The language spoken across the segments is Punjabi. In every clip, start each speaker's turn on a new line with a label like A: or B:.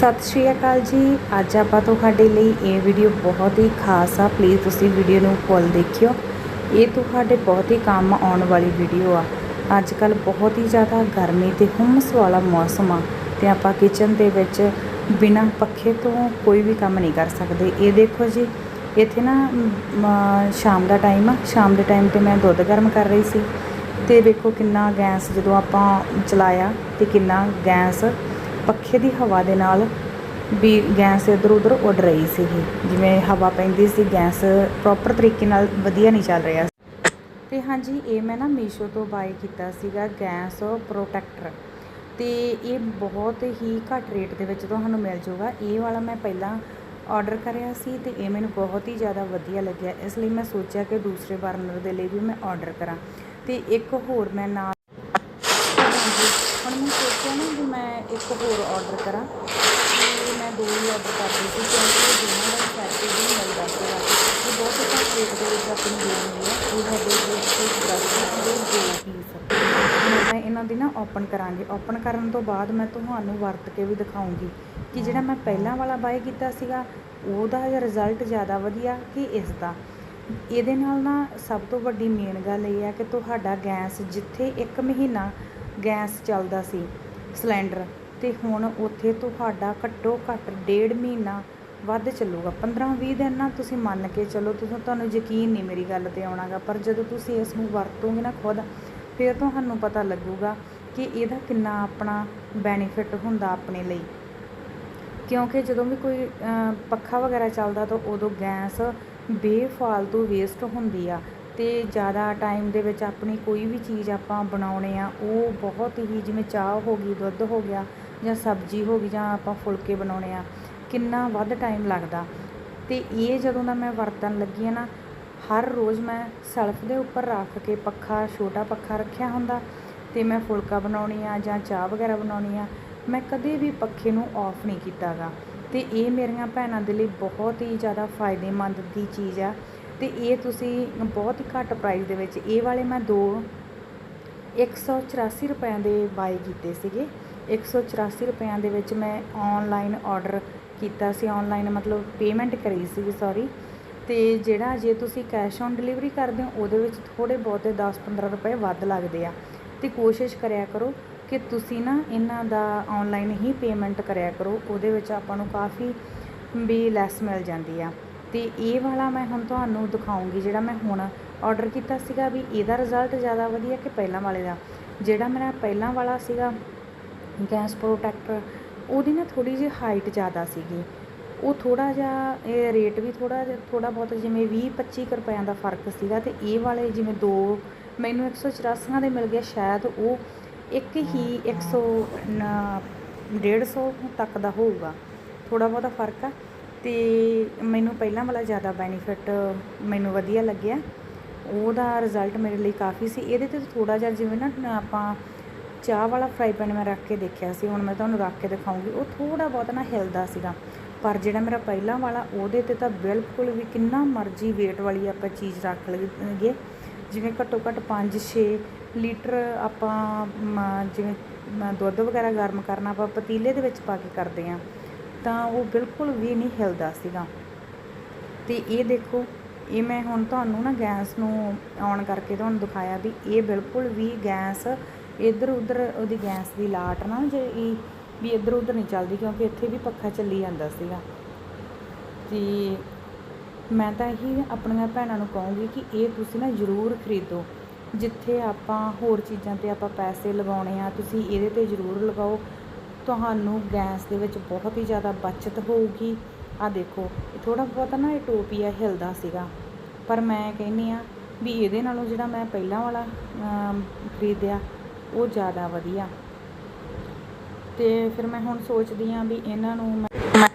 A: ਸਤਿ ਸ਼੍ਰੀ ਅਕਾਲ ਜੀ। ਅੱਜ ਆਪਾਂ ਤੁਹਾਡੇ ਲਈ ਇਹ ਵੀਡੀਓ ਬਹੁਤ ਹੀ ਖਾਸ ਆ। ਪਲੀਜ਼ ਤੁਸੀਂ ਵੀਡੀਓ ਨੂੰ ਫੁੱਲ ਦੇਖਿਓ। ਇਹ ਤੁਹਾਡੇ ਬਹੁਤ ਹੀ ਕੰਮ ਆਉਣ ਵਾਲੀ ਵੀਡੀਓ ਆ। ਅੱਜ ਕੱਲ ਬਹੁਤ ਹੀ ਜ਼ਿਆਦਾ ਗਰਮੀ ਤੇ ਹੁੰਮਸ ਵਾਲਾ ਮੌਸਮ ਆ ਤੇ ਆਪਾਂ ਕਿਚਨ ਦੇ ਵਿੱਚ ਬਿਨਾਂ ਪੱਖੇ ਤੋਂ ਕੋਈ ਵੀ ਕੰਮ ਨਹੀਂ ਕਰ ਸਕਦੇ। ਇਹ ਦੇਖੋ ਜੀ, ਇੱਥੇ ਨਾ ਸ਼ਾਮ ਦਾ ਟਾਈਮ ਆ। ਸ਼ਾਮ ਦੇ ਟਾਈਮ ਤੇ ਮੈਂ ਦੁੱਧ ਗਰਮ ਕਰ ਰਹੀ ਸੀ ਤੇ ਵੇਖੋ ਕਿੰਨਾ ਗੈਸ ਜਦੋਂ ਆਪਾਂ ਚਲਾਇਆ ਤੇ ਕਿੰਨਾ ਗੈਸ ਪੱਖੇ ਦੀ ਹਵਾ ਦੇ ਨਾਲ ਵੀ ਗੈਸ ਇੱਧਰ ਉੱਧਰ ਉੱਡ ਰਹੀ ਸੀਗੀ। ਜਿਵੇਂ ਹਵਾ ਪੈਂਦੀ ਸੀ, ਗੈਸ ਪ੍ਰੋਪਰ ਤਰੀਕੇ ਨਾਲ ਵਧੀਆ ਨਹੀਂ ਚੱਲ ਰਿਹਾ ਤੇ ਹਾਂਜੀ, ਇਹ ਮੈਂ ਨਾ ਮੀਸ਼ੋ ਤੋਂ ਬਾਏ ਕੀਤਾ ਸੀਗਾ ਗੈਸ ਪ੍ਰੋਟੈਕਟਰ ਤੇ ਇਹ ਬਹੁਤ ਹੀ ਘੱਟ ਰੇਟ ਦੇ ਵਿੱਚ ਤੁਹਾਨੂੰ ਮਿਲ ਜਾਊਗਾ। ਇਹ ਵਾਲਾ ਮੈਂ ਪਹਿਲਾਂ ਆਰਡਰ ਕਰਿਆ ਸੀ ਤੇ ਇਹ ਮੈਨੂੰ ਬਹੁਤ ਹੀ ਜ਼ਿਆਦਾ ਵਧੀਆ ਲੱਗਿਆ। ਇਸ ਲਈ ਮੈਂ ਸੋਚਿਆ ਕਿ ਦੂਸਰੇ ਬਰਨਰ ਦੇ ਲਈ ਵੀ ਮੈਂ ਆਰਡਰ ਕਰਾਂ। ਤੇ ਇੱਕ ਹੋਰ ਮੈਂ ਨਾਲ ਹੁਣ ਮੈਂ ਸੋਚਿਆ ਨਾ ਇੱਕ ਹੋਰ ਆਰਡਰ ਕਰਾਂ। ਤੇ ਮੈਂ ਦੋ ਹੀ ਆਰਡਰ ਕਰ ਸੀ, ਕਿਉਂਕਿ ਇਹ ਦੋਨਾਂ ਦਾ ਪੈਕੇਜ ਹੀ ਮਿਲਦਾ ਸੀਗਾ ਇਹ ਬਹੁਤ ਘੱਟ ਰੇਟ ਦੇ ਵਿੱਚ ਆਪਣੀ ਦੇ ਹੈ। ਇਹ ਸਾਡੇ ਵਿੱਚ ਦਸ ਦੇ ਦੋ ਪੀਸ ਮੈਂ ਇਹਨਾਂ ਦੀ ਨਾ ਓਪਨ ਕਰਾਂਗੀ। ਓਪਨ ਕਰਨ ਤੋਂ ਬਾਅਦ ਮੈਂ ਤੁਹਾਨੂੰ ਵਰਤ ਕੇ ਵੀ ਦਿਖਾਉਂਗੀ ਕਿ ਜਿਹੜਾ ਮੈਂ ਪਹਿਲਾਂ ਵਾਲਾ ਬਾਏ ਕੀਤਾ ਸੀਗਾ, ਉਹਦਾ ਰਿਜ਼ਲਟ ਜ਼ਿਆਦਾ ਵਧੀਆ ਕਿ ਇਸ ਦਾ ਇਹਦੇ ਨਾਲ ਨਾ ਸਭ ਤੋਂ ਵੱਡੀ ਮੇਨ ਗੱਲ ਇਹ ਹੈ ਕਿ ਤੁਹਾਡਾ ਗੈਸ ਜਿੱਥੇ 1 ਮਹੀਨਾ ਗੈਸ ਚੱਲਦਾ ਸੀ ਸਿਲੰਡਰ ਤੇ ਹੁਣ ਉੱਥੇ ਤੁਹਾਡਾ ਘੱਟੋ ਘੱਟ ਡੇਢ ਮਹੀਨਾ ਵੱਧ ਚੱਲੂਗਾ। 15-20 ਦਿਨ ਨਾ ਤੁਸੀਂ ਮੰਨ ਕੇ ਚਲੋ, ਤੁਸੀਂ ਤੁਹਾਨੂੰ ਯਕੀਨ ਨਹੀਂ ਮੇਰੀ ਗੱਲ ਤੇ ਆਉਣਾਗਾ, ਪਰ ਜਦੋਂ ਤੁਸੀਂ ਇਸ ਨੂੰ ਵਰਤੋਗੇ ਨਾ ਖੁਦ, ਫਿਰ ਤੁਹਾਨੂੰ ਪਤਾ ਲੱਗੂਗਾ ਕਿ ਇਹਦਾ ਕਿੰਨਾ ਆਪਣਾ ਬੈਨੀਫਿਟ ਹੁੰਦਾ ਆਪਣੇ ਲਈ। ਕਿਉਂਕਿ ਜਦੋਂ ਵੀ ਕੋਈ ਪੱਖਾ ਵਗੈਰਾ ਚੱਲਦਾ ਤਾਂ ਉਦੋਂ ਗੈਸ ਬੇਫਾਲਤੂ ਵੇਸਟ ਹੁੰਦੀ ਆ। ਤੇ ਜ਼ਿਆਦਾ ਟਾਈਮ ਦੇ ਵਿੱਚ ਆਪਣੀ ਕੋਈ ਵੀ ਚੀਜ਼ ਆਪਾਂ ਬਣਾਉਣੇ ਆ, ਉਹ ਬਹੁਤ ਹੀ ਜਿਵੇਂ ਚਾਹ ਹੋ ਗਈ, ਦੁੱਧ ਹੋ ਗਿਆ ਜਾਂ ਸਬਜ਼ੀ ਹੋ ਗਈ ਜਾਂ ਆਪਾਂ ਫੁਲਕੇ ਬਣਾਉਣੇ ਆ, ਕਿੰਨਾ ਵੱਧ ਟਾਈਮ ਲੱਗਦਾ। ਅਤੇ ਇਹ ਜਦੋਂ ਦਾ ਮੈਂ ਵਰਤਣ ਲੱਗੀ ਆ ਨਾ, ਹਰ ਰੋਜ਼ ਮੈਂ ਸਲਫ ਦੇ ਉੱਪਰ ਰੱਖ ਕੇ ਪੱਖਾ, ਛੋਟਾ ਪੱਖਾ ਰੱਖਿਆ ਹੁੰਦਾ ਅਤੇ ਮੈਂ ਫੁਲਕਾ ਬਣਾਉਣੀ ਆ ਜਾਂ ਚਾਹ ਵਗੈਰਾ ਬਣਾਉਣੀ ਆ, ਮੈਂ ਕਦੇ ਵੀ ਪੱਖੇ ਨੂੰ ਆਫ ਨਹੀਂ ਕੀਤਾਗਾ। ਅਤੇ ਇਹ ਮੇਰੀਆਂ ਭੈਣਾਂ ਦੇ ਲਈ ਬਹੁਤ ਹੀ ਜ਼ਿਆਦਾ ਫਾਇਦੇਮੰਦ ਦੀ ਚੀਜ਼ ਆ। ਤੇ ਇਹ ਤੁਸੀਂ ਬਹੁਤ ਹੀ ਘੱਟ ਪ੍ਰਾਈਸ ਦੇ ਵਿੱਚ, ਇਹ ਵਾਲੇ ਮੈਂ ਦੋ 184 ਰੁਪਏ ਦੇ ਬਾਈ ਕੀਤੇ ਸੀਗੇ। 184 ਰੁਪਿਆਂ ਦੇ ਵਿੱਚ ਮੈਂ ਆਨਲਾਈਨ ਆਰਡਰ ਕੀਤਾ ਸੀ ਆਨਲਾਈਨ ਮਤਲਬ ਪੇਮੈਂਟ ਕਰੀ ਸੀ ਸੌਰੀ ਤੇ ਜਿਹੜਾ ਜੇ ਤੁਸੀਂ ਕੈਸ਼ ਔਨ ਡਿਲੀਵਰੀ ਕਰਦੇ ਹੋ, ਉਹਦੇ ਵਿੱਚ ਥੋੜੇ ਬਹੁਤੇ 10-15 ਰੁਪਏ ਵੱਧ ਲੱਗਦੇ ਆ। ਤੇ ਕੋਸ਼ਿਸ਼ ਕਰਿਆ ਕਰੋ ਕਿ ਤੁਸੀਂ ਨਾ ਇਹਨਾਂ ਦਾ ਆਨਲਾਈਨ ਹੀ ਪੇਮੈਂਟ ਕਰਿਆ ਕਰੋ, ਉਹਦੇ ਵਿੱਚ ਆਪਾਂ ਨੂੰ ਕਾਫੀ ਵੀ ਲੈਸ ਮਿਲ ਜਾਂਦੀ ਆ। ਤੇ ਇਹ ਵਾਲਾ ਮੈਂ ਹੁਣ ਤੁਹਾਨੂੰ ਦਿਖਾਉਂਗੀ, ਜਿਹੜਾ ਮੈਂ ਹੁਣ ਆਰਡਰ ਕੀਤਾ ਸੀਗਾ ਵੀ ਇਹਦਾ ਰਿਜ਼ਲਟ ਜ਼ਿਆਦਾ ਵਧੀਆ ਕਿ ਪਹਿਲਾਂ ਵਾਲੇ ਦਾ। ਜਿਹੜਾ ਮੇਰਾ ਪਹਿਲਾਂ ਵਾਲਾ ਸੀਗਾ ਗੈਸ ਪ੍ਰੋਟੈਕਟਰ ਉਹਦੀ ਨਾ ਥੋੜੀ ਜਿਹੀ ਹਾਈਟ ਜ਼ਿਆਦਾ ਸੀਗੀ। ਉਹ ਥੋੜਾ ਜਿਹਾ, ਇਹ ਰੇਟ ਵੀ ਥੋੜਾ ਥੋੜਾ ਬਹੁਤ ਜਿਵੇਂ 20 25 ਰੁਪਇਆਂ ਦਾ ਫ਼ਰਕ ਸੀਗਾ ਤੇ ਇਹ ਵਾਲੇ ਜਿਵੇਂ ਦੋ, ਮੈਨੂੰ 184 ਦੇ ਮਿਲ ਗਿਆ ਸ਼ਾਇਦ ਉਹ ਇੱਕ ਹੀ 100 150 ਤੱਕ ਦਾ ਹੋਊਗਾ। ਥੋੜਾ ਬਹੁਤਾ ਫ਼ਰਕ ਆ। ਤੇ ਮੈਨੂੰ ਪਹਿਲਾਂ ਵਾਲਾ ਜ਼ਿਆਦਾ ਬੈਨੀਫਿਟ ਮੈਨੂੰ ਵਧੀਆ ਲੱਗਿਆ। ਉਹਦਾ ਰਿਜ਼ਲਟ ਮੇਰੇ ਲਈ ਕਾਫੀ ਸੀ। ਇਹਦੇ ਤੇ ਥੋੜਾ ਜਿਹਾ ਜਿਵੇਂ ਨਾ ਆਪਾਂ ਚਾਹ ਵਾਲਾ ਫਰਾਈ ਪੈਨ ਮੈਂ ਰੱਖ ਕੇ ਦੇਖਿਆ ਸੀ, ਹੁਣ ਮੈਂ ਤੁਹਾਨੂੰ ਰੱਖ ਕੇ ਦਿਖਾਉਂਗੀ। ਉਹ ਥੋੜਾ ਬਹੁਤ ਨਾ ਹਿਲਦਾ ਸੀਗਾ। ਪਰ ਜਿਹੜਾ ਮੇਰਾ ਪਹਿਲਾਂ ਵਾਲਾ, ਉਹਦੇ ਤੇ ਤਾਂ ਬਿਲਕੁਲ ਵੀ ਕਿੰਨਾ ਮਰਜ਼ੀ weight ਵਾਲੀ ਆਪਾਂ ਚੀਜ਼ ਰੱਖ ਲਈਏ। ਜਿਵੇਂ ਘੱਟੋ ਘੱਟ 5-6 ਲੀਟਰ ਆਪਾਂ ਜਿਵੇਂ ਦੁੱਧ ਵਗੈਰਾ ਗਰਮ ਕਰਨਾ, ਆਪਾਂ ਪਤੀਲੇ ਦੇ ਵਿੱਚ ਪਾ ਕੇ ਕਰਦੇ ਆ ਤਾਂ ਉਹ ਬਿਲਕੁਲ ਵੀ ਨਹੀਂ ਹਿਲਦਾ ਸੀਗਾ। ਤੇ ਇਹ ਦੇਖੋ, ਇਹ ਮੈਂ ਹੁਣ ਤੁਹਾਨੂੰ ਨਾ ਗੈਸ ਨੂੰ ਔਨ ਕਰਕੇ ਤੁਹਾਨੂੰ ਦਿਖਾਇਆ ਵੀ ਇਹ ਬਿਲਕੁਲ ਵੀ ਗੈਸ ਇੱਧਰ ਉੱਧਰ ਉਹਦੀ ਗੈਸ ਦੀ ਲਾਟ ਨਾ ਜੇ ਇਹ ਵੀ ਇੱਧਰ ਉੱਧਰ ਨਹੀਂ ਚੱਲਦੀ ਕਿਉਂਕਿ ਇੱਥੇ ਵੀ ਪੱਖਾ ਚੱਲੀ ਜਾਂਦਾ ਸੀਗਾ। ਤੇ ਮੈਂ ਤਾਂ ਇਹੀ ਆਪਣੀਆਂ ਭੈਣਾਂ ਨੂੰ ਕਹੂੰਗੀ ਕਿ ਇਹ ਤੁਸੀਂ ਨਾ ਜ਼ਰੂਰ ਖਰੀਦੋ। ਜਿੱਥੇ ਆਪਾਂ ਹੋਰ ਚੀਜ਼ਾਂ ਤੇ ਆਪਾਂ ਪੈਸੇ ਲਗਾਉਣੇ ਆ, ਤੁਸੀਂ ਇਹਦੇ ਤੇ ਜ਼ਰੂਰ ਲਗਾਓ। ਤੁਹਾਨੂੰ ਗੈਸ ਦੇ ਵਿੱਚ ਬਹੁਤ ਹੀ ਜ਼ਿਆਦਾ ਬਚਤ ਹੋਊਗੀ। ਆ ਦੇਖੋ ਥੋੜਾ ਬਹੁਤਾ ਨਾ ਇਹ ਟੋਪੀਆ ਹਿਲਦਾ ਸੀਗਾ। ਪਰ ਮੈਂ ਕਹਿੰਨੀ ਆ ਵੀ ਇਹਦੇ ਨਾਲੋਂ ਜਿਹੜਾ ਮੈਂ ਪਹਿਲਾਂ ਵਾਲਾ ਖਰੀਦਿਆ, ਉਹ ਜ਼ਿਆਦਾ ਵਧੀਆ। ਤੇ ਫਿਰ ਮੈਂ ਹੁਣ ਸੋਚਦੀ ਆ ਵੀ ਇਹਨਾਂ ਨੂੰ ਮੈਂ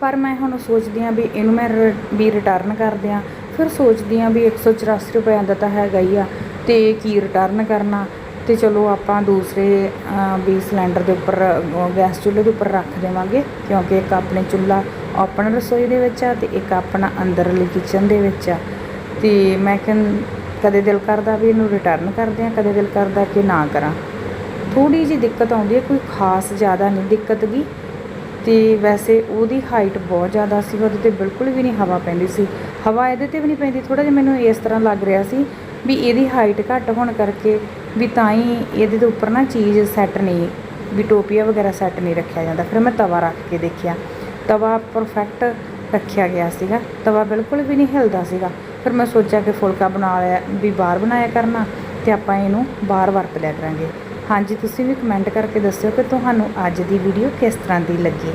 A: ਪਰ ਮੈਂ ਹੁਣ ਸੋਚਦੀ ਆ ਵੀ ਇਹਨੂੰ ਮੈਂ ਰ- ਵੀ ਰਿਟਰਨ ਕਰ ਦਿਆਂ। ਫਿਰ ਸੋਚਦੀ ਆ ਵੀ 184 ਰੁਪਏ ਦਾ ਤਾਂ ਹੈਗਾ ਹੀ ਆ। ਤੇ ਕੀ ਰਿਟਰਨ ਕਰਨਾ? ਅਤੇ ਚਲੋ ਆਪਾਂ ਦੂਸਰੇ ਵੀ ਸਿਲੰਡਰ ਦੇ ਉੱਪਰ ਗੈਸ ਚੁੱਲ੍ਹੇ ਦੇ ਉੱਪਰ ਰੱਖ ਦੇਵਾਂਗੇ। ਕਿਉਂਕਿ ਇੱਕ ਆਪਣੇ ਚੁੱਲ੍ਹਾ ਓਪਨ ਰਸੋਈ ਦੇ ਵਿੱਚ ਆ ਅਤੇ ਇੱਕ ਆਪਣਾ ਅੰਦਰਲੀ ਕਿਚਨ ਦੇ ਵਿੱਚ ਆ। ਅਤੇ ਮੈਂ ਕਹਿੰ, ਕਦੇ ਦਿਲ ਕਰਦਾ ਵੀ ਇਹਨੂੰ ਰਿਟਰਨ ਕਰਦੇ ਆ ਕਦੇ ਦਿਲ ਕਰਦਾ ਕਿ ਨਾ ਕਰਾਂ। ਥੋੜੀ ਜਿਹੀ ਦਿੱਕਤ ਆਉਂਦੀ ਹੈ, ਕੋਈ ਖਾਸ ਜ਼ਿਆਦਾ ਨਹੀਂ ਦਿੱਕਤ ਗੀ। ਤੇ ਵੈਸੇ ਉਹਦੀ ਹਾਈਟ ਬਹੁਤ ਜ਼ਿਆਦਾ ਸੀ, ਉਹਦੇ ਤੇ ਬਿਲਕੁਲ ਵੀ ਨਹੀਂ ਹਵਾ ਪੈਂਦੀ ਸੀ। ਹਵਾ ਇਹਦੇ ਤੇ ਵੀ ਨਹੀਂ ਪੈਂਦੀ ਥੋੜਾ ਜਿਹਾ ਮੈਨੂੰ ਇਸ ਤਰ੍ਹਾਂ ਲੱਗ ਰਿਹਾ ਸੀ ਵੀ ਇਹਦੀ ਹਾਈਟ ਘੱਟ ਹੋਣ ਕਰਕੇ ਵੀ ਤਾਂ ਹੀ ਇਹਦੇ ਦੇ ਉੱਪਰ ਨਾ ਚੀਜ਼ ਸੈੱਟ ਨਹੀਂ, ਵੀ ਟੋਪੀਆ ਵਗੈਰਾ ਸੈੱਟ ਨਹੀਂ ਰੱਖਿਆ ਜਾਂਦਾ। ਫਿਰ ਮੈਂ ਤਵਾ ਰੱਖ ਕੇ ਦੇਖਿਆ। ਤਵਾ ਪਰਫੈਕਟ ਰੱਖਿਆ ਗਿਆ ਸੀਗਾ। ਤਵਾ ਬਿਲਕੁਲ ਵੀ ਨਹੀਂ ਹਿਲਦਾ ਸੀਗਾ। ਫਿਰ ਮੈਂ ਸੋਚਿਆ ਕਿ ਫੁਲਕਾ ਬਣਾ ਲਿਆ, ਵੀ ਬਾਹਰ ਬਣਾਇਆ ਕਰਨਾ ਤੇ ਆਪਾਂ ਇਹਨੂੰ ਬਾਹਰ ਵਰਤ ਲਿਆ ਕਰਾਂਗੇ। ਹਾਂਜੀ, ਤੁਸੀਂ ਵੀ ਕਮੈਂਟ ਕਰਕੇ ਦੱਸਿਓ ਕਿ ਤੁਹਾਨੂੰ ਅੱਜ ਦੀ ਵੀਡੀਓ ਕਿਸ ਤਰ੍ਹਾਂ ਦੀ ਲੱਗੀ।